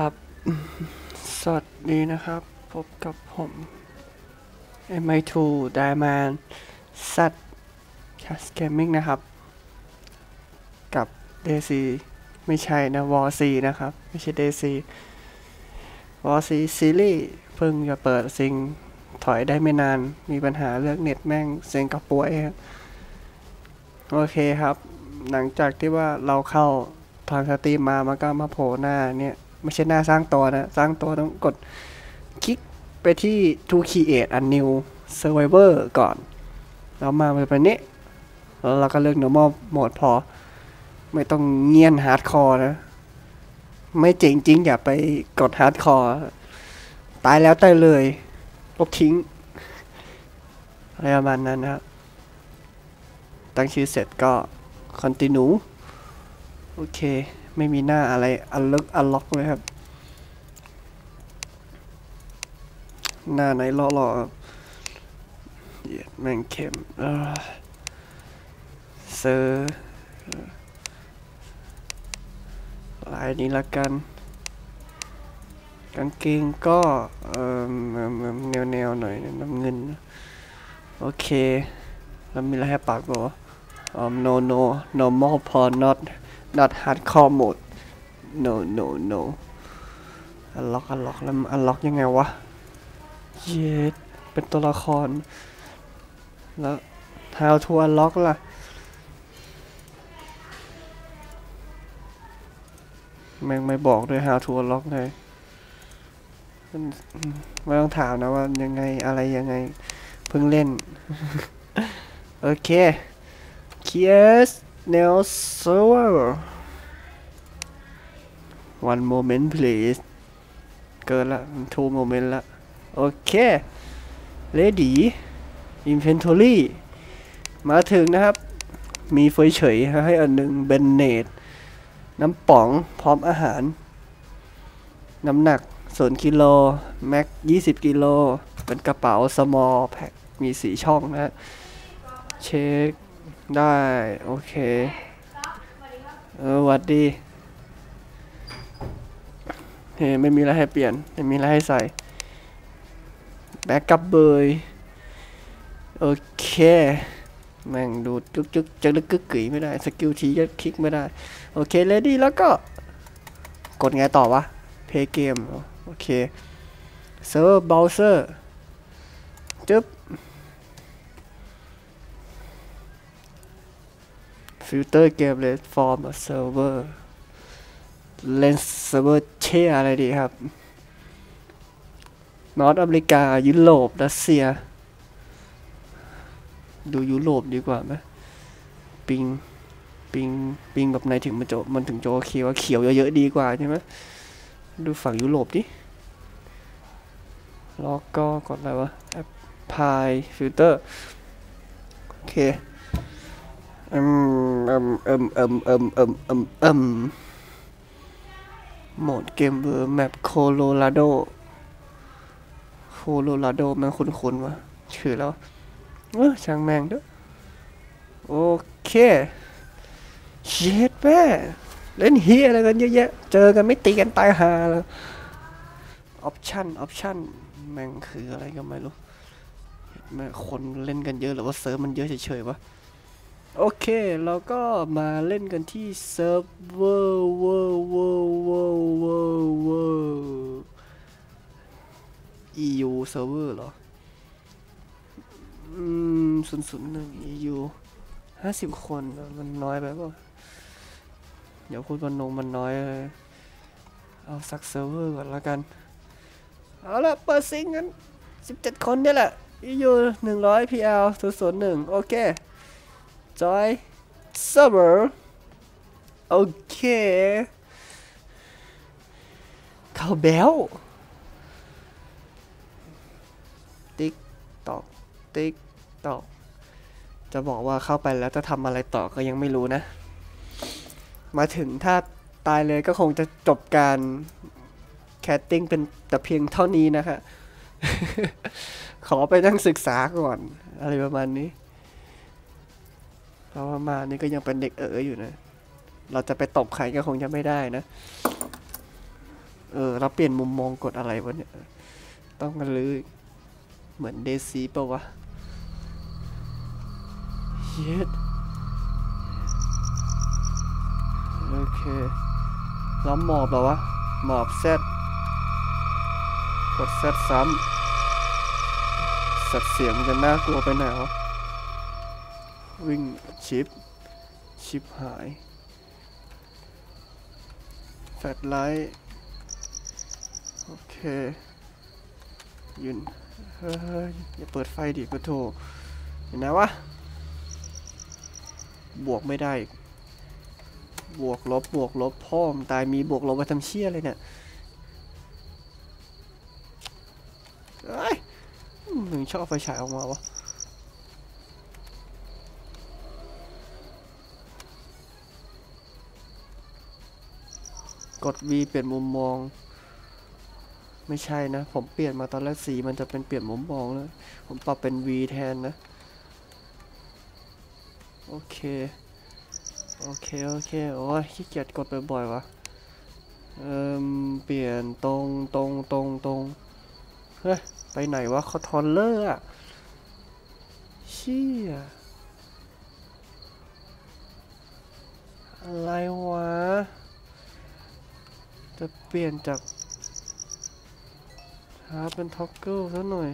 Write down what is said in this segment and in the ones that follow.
ครับ สวัสดีนะครับ พบกับผม MI2 Diamond Z Cast Gaming นะครับ กับ DC ไม่ใช่นะ War C นะครับ ไม่ใช่ DC War C ซีรีส์เพิ่งจะเปิดซิง ถอยได้ไม่นาน มีปัญหาเรื่องเน็ตแม่งเซ็งกระป่วยครับโอเคครับ หลังจากที่ว่าเราเข้าทางสตรีมมามันก็มาโผล่หน้าเนี่ย ไม่ใช่หน้าสร้างตัวนะ สร้างตัวต้องกดคลิกไปที่ to create a new server ก่อน แล้วมาเป็นนี้ แล้วเราก็เลือก normal mode พอ ไม่ต้องเงียน hardcore นะ ไม่เจ๋งจริงอย่าไปกด hardcore ตายแล้วตายเลย ลบทิ้ง อะไรประมาณนั้นนะครับ ตั้งชื่อเสร็จก็ continue โอเค ไม่มีหน้าอะไรอันลึกอันล็อกเลยครับ หน้าไหนหล่อๆเหยียดแม่งเข้มเอ้ยเซอร์ลายนี้ละกัน กางเกงก็เอ่อแนวแนวๆหน่อยน้ำเงิน โอเค แล้วมีอะไรให้ปากบ่อ๋อ no no normal porn not not hardcore mode no no no อันล็อกอันล็อกแล้วอันล็อกยังไงวะ เย็ดเป็นตัวละคร แล้ว how to unlock ล่ะ แม่งไม่บอกด้วย how to unlock เลยไม่ต้องถามนะว่ายังไงอะไรยังไง เพิ่งเล่น โอเค Yes Nail Server one moment please เกินละ two moment ละ โอเค ready inventory มาถึงนะครับ มีเฟยเฉยให้อันหนึ่งเบนเนตน้ำป๋องพร้อมอาหาร น้ำหนักศูนย์กิโลแม็ก20กิโลเป็นกระเป๋า small pack มีสีช่องนะ เช็ค ได้ โอเค เออหวัดดีเฮ้ไม่มีอะไรให้เปลี่ยน ไม่มีอะไรให้ใส่ แบ็กกับเบย โอเค แม่งดูจึกจึกจะลึกกึกกึ๋ยไม่ได้ สกิลทีจะคลิกไม่ได้ โอเคเลดี้แล้วก็ กดไงต่อวะ เพย์เกม โอเค เซิร์ฟเบราว์เซอร์จึ๊บ เซิร์ฟเวอร์เช่อะไรดีครับนอตอเมริกา ยุโรป รัสเซีย ดูยุโรปดีกว่าไหมปิง ปิง ปิงแบบไหนถึงมันโจมันถึงโจโอเคว่าเขียวเยอะๆดีกว่าใช่ไหมดูฝั่งยุโรปดิแล้วก็กดอะไรวะแอปพายฟิลเตอร์ โอเค อืมอืมอืมอืมอืมอืมอืมอืมโหมดเกมเบอร์แมปโคโลราโด โคโลราโดมันคุ้นๆวะชื่อแล้ว เออช่างแม่งเด้อ โอเคเช็ดแม่เล่นเฮียอะไรกันเยอะแยะ เจอกันไม่ตีกันตายหาแล้วออปชั่นออปชั่นแม่งคืออะไรก็ไม่รู้แม่งคนเล่นกันเยอะหรือว่าเซิร์ฟมันเยอะเฉยๆวะ โอเค เราก็มาเล่นกันที่เซิร์ฟเวอร์เวอร์เวอร์เวอร์เวอร์เวอร์ EU เซิร์ฟเวอร์เหรอ อืมศูนย์ศูนย์หนึ่ง EU ห้าสิบคนมันน้อยไปเปล่าเดี๋ยวคุณวันนงมันน้อยเลย เอาสักเซิร์ฟเวอร์ก่อนละกัน เอาละเปิดซิงกันสิบเจ็ดคนเนี่ยแหละ EU หนึ่งร้อย PL ศูนย์ศูนย์หนึ่งโอเค จอย server โอเคเข้าแบลติ๊กตอติ๊กตอจะบอกว่าเข้าไปแล้วจะทำอะไรต่อก็ยังไม่รู้นะ มาถึงถ้าตายเลยก็คงจะจบการแคสติ้งเป็นแต่เพียงเท่านี้นะคะขอไปนั่งศึกษาก่อน อะไรประมาณนี้ เพราะว่ามานี่ก็ยังเป็นเด็กเอ๋ออยู่นะ เราจะไปตบใครก็คงจะไม่ได้นะ เออ เราเปลี่ยนมุมมองกดอะไรวะเนี่ย ต้องกันเลยเหมือนเดซีปะวะเย็ดโอเคแล้วหมอบเหรอวะ หมอบเซตกดเซตซ้ำสัดเสียงมันจะน่ากลัวไปไหนวะ วิ่งชิป ชิปหาย แฟลชไลท์ โอเคยืนเฮ้ย อย่าเปิดไฟดิกระโถเห็นไหมวะ บวกไม่ได้ บวกลบ บวกลบ พ่อมตายมีบวกลบมาทำเชี่ยเลยเนี่ยเอ้ยมึงชอบเอไฟฉายออกมาวะ กด V เปลี่ยนมุมมอง ไม่ใช่นะ ผมเปลี่ยนมาตอนแรกสีมันจะเป็นเปลี่ยนมุมมองแล้ว ผมปรับเป็น V แทนนะ โอเค โอเค โอเค โอ้ยขี้เกียจกดบ่อยๆวะเอ่มเปลี่ยนตรงตรงตรงตรงเฮ้ย ไปไหนวะคอทอนเลอร์อะเชี่ยอะไรวะ จะเปลี่ยนจากหาเป็นท็อกเกิลซะหน่อย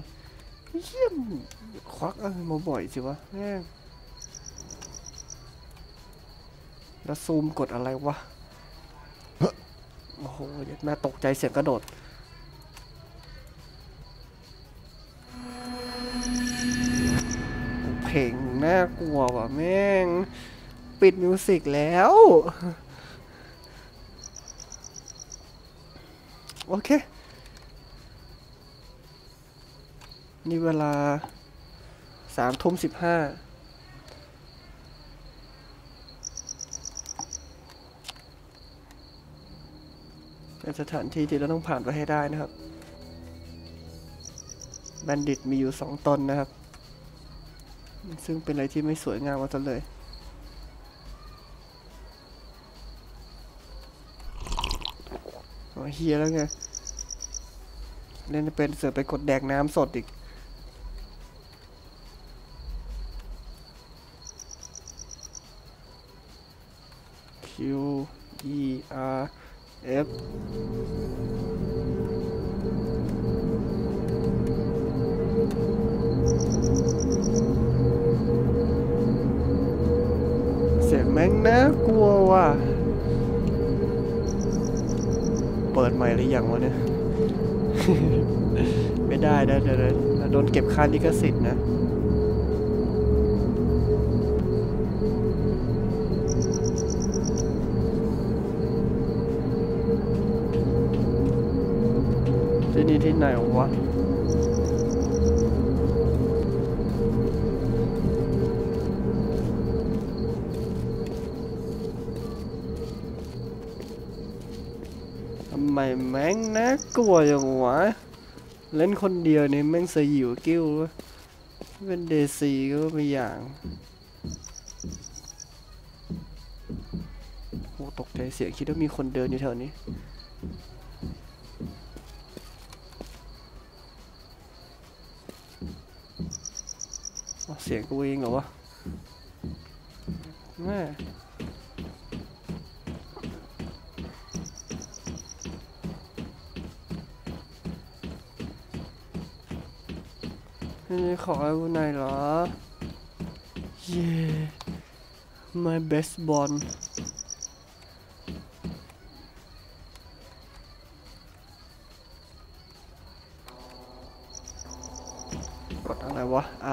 เยี่ยมควักอะไรมาบ่อยสิวะแม่แล้วซูมกดอะไรวะ โอ้โหแม่ตกใจเสียงกระโดดเพลงน่ากลัวว่ะแม่ง ปิดมิวสิกแล้ว โอเค นี่เวลาสามทุ่มสิบห้าเป็นสถานที่ที่เราต้องผ่านไปให้ได้นะครับ แบนดิตมีอยู่สองตนนะครับ ซึ่งเป็นอะไรที่ไม่สวยงามมาซะเลย เฮียแล้วไง เล่นเป็นเสือไปกดแดกน้ำสดอีก ปิดใหม่หรือยังวะเนี่ย ไม่ได้นะเดี๋ยวเดี๋ยวโดนเก็บค่าลิขสิทธิ์นะที่นี่ที่ไหนวะ ทำไมแม่งน่ากลัวอย่างวะ เล่นคนเดียวนี่แม่งสยิวกิ้วเว้ยเป็นเดซีก็ไม่อย่างโอ้ตกใจเสียงคิดว่ามีคนเดินอยู่แถวนี้เสียงกูเองเหรอวะแม่ นี่ขอให้กูหน่อยเหรอ เย้ my best bond กดอะไรวะ ไอ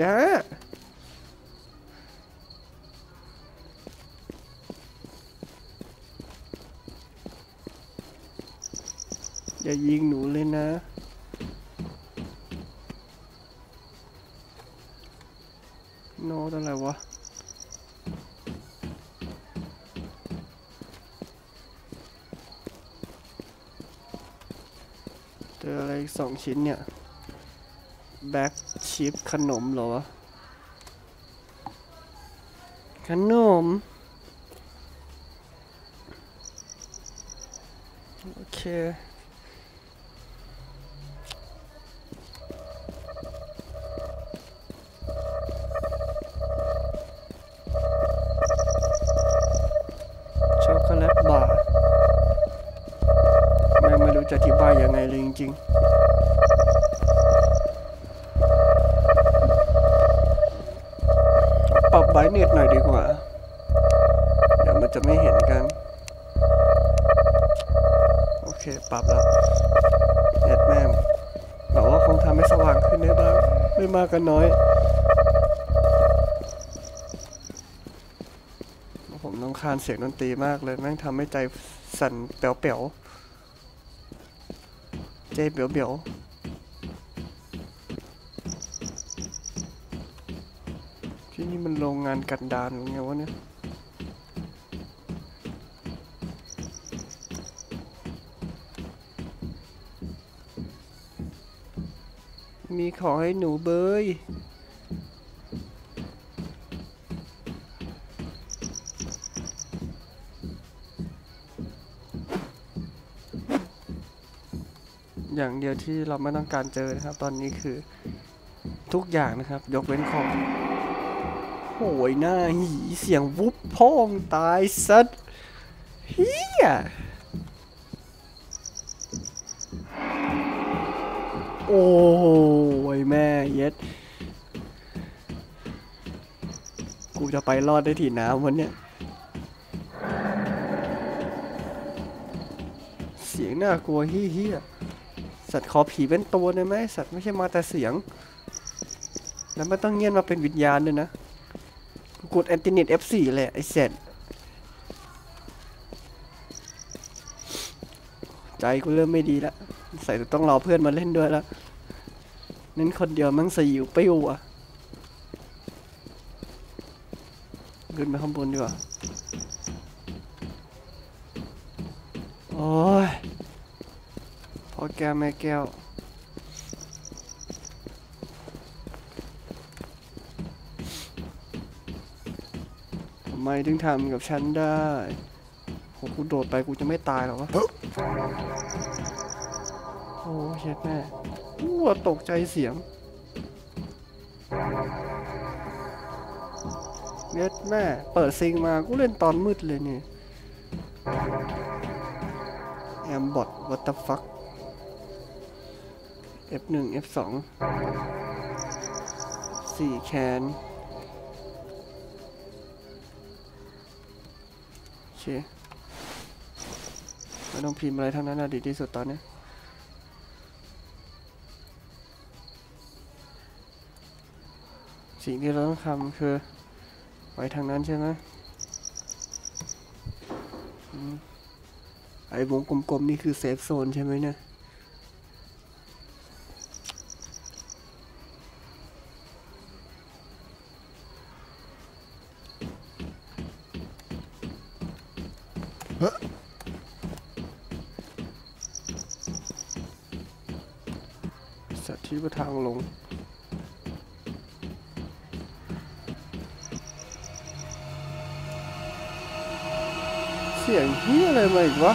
จ้าอย่ายิงหนูเลยนะ โนอะไรวะเจออะไรสองชิ้นเนี่ย แบ็ค ชิปขนมเหรอขนม โอเคช็อกโกแลตบาร์ไม่ไม่รู้จะอธิบายยังไงเลยจริงๆากก็น้อย ผมต้องคานเสียงดนตรีมากเลย แม่งทำให้ใจสั่นเปียวๆใจเปียวๆที่นี่มันโรงงานกันดารหรือไงวะเนี่ย มีของให้หนูเบยอย่างเดียวที่เราไม่ต้องการเจอนะครับ ตอนนี้คือทุกอย่างนะครับ ยกเว้นของโหยหน้าหีเสียงวุบพ่องตายสัตเฮีย โอ้ยแม่เย็ด กูจะไปรอดได้ที่น้ำวันเนี้ยเสียงน่ากลัวเฮี้ยสัตว์ขอผีเป็นตัวได้ไหมสัตว์ไม่ใช่มาแต่เสียง แล้วไม่ต้องเงียนมาเป็นวิญญาณด้วยนะกูกดแอนติเน็ต F4 เลยไอ้เสร็จใจกูเริ่มไม่ดีแล้ว ใส่ต้องรอเพื่อนมาเล่นด้วยแล้วเน้นคนเดียวมั่งสยิวปิ้วอะขึ้นไปข้างบนดีกว่า โอ้ย พอแก้วแม่แก้ว ทำไมถึงทำกับฉันได้โหกูโดดไปกูจะไม่ตายหรอวะ อ้เช็ดแม่กูตกใจเสียงเน็ดแม่ เปิดซิงมา กูเล่นตอนมืดเลยนี่แอมบอท what the fuck F1 F2 4แคนโอเคไม่ต้องพิมพ์อะไรทั้งนั้นอะดีที่สุดตอนนี้ สิ่งที่เราต้องทำคือไปทางนั้นใช่ไหมไอ้วงกลมๆนี่คือเซฟโซนใช่ไหมเนี่ย อีกวะ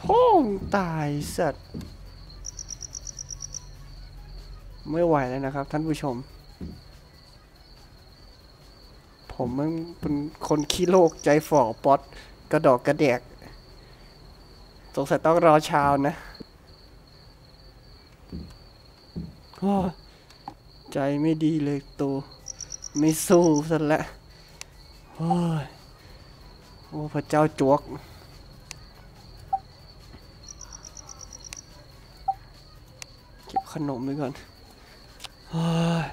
พ่องตายสัตว์ ไม่ไหวแล้วนะครับ ท่านผู้ชม ผมมันเป็นคนขี้โลกใจฝ่อป๊อตกระดอกกระแดก สงสัยต้องรอเช้านะใจไม่ดีเลยตัว ไม่สู้ซะและ้ว โอ้ยโอ้พระเจ้าจวก เก็บขนมไว้ก่อนโอ้ย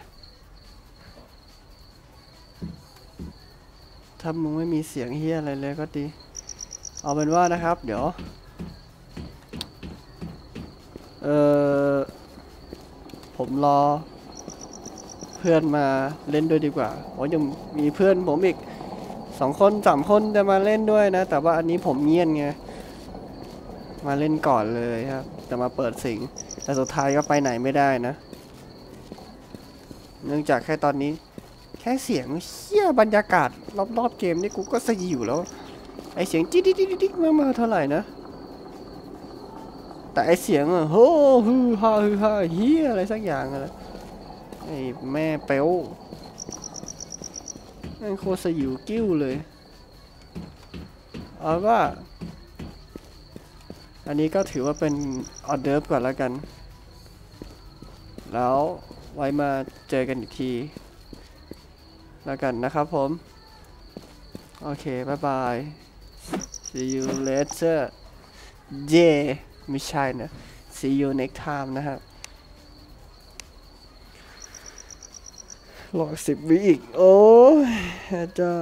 ถ้ามึงไม่มีเสียงเฮียอะไรเลยก็ดี เอาเป็นว่านะครับ เดี๋ยว เออผมรอ เพื่อนมาเล่นด้วยดีกว่าเพราะยังมีเพื่อนผมอีก สองคนสามคนจะมาเล่นด้วยนะ แต่ว่าอันนี้ผมเงียนไง มาเล่นก่อนเลยครับจะมาเปิดสิง แต่สุดท้ายก็ไปไหนไม่ได้นะ เนื่องจากแค่ตอนนี้ แค่เสียงเชี่ยบรรยากาศ รอบๆเกมนี่กูก็สยิวแล้ว ไอเสียงจิ๊ดดิ๊ดดิ๊ดดิ๊ดมามาเท่าไหร่นะ แต่ไอเสียงอะโหฮือฮาฮือฮาเฮียอะไรสักอย่างอะนไอแม่เป้ว ม่งโคตรสยิวกิ้วเลย เอาว่า อันนี้ก็ถือว่าเป็นออเดิร์ฟก่อนแล้วกัน แล้วไว้มาเจอกันอีกที แล้วกันนะครับผม โอเค บ๊ายบาย see you later yeah ไม่ใช่นะ see you next time นะครับ รอสิบวิอีก โอ้ยเจ้า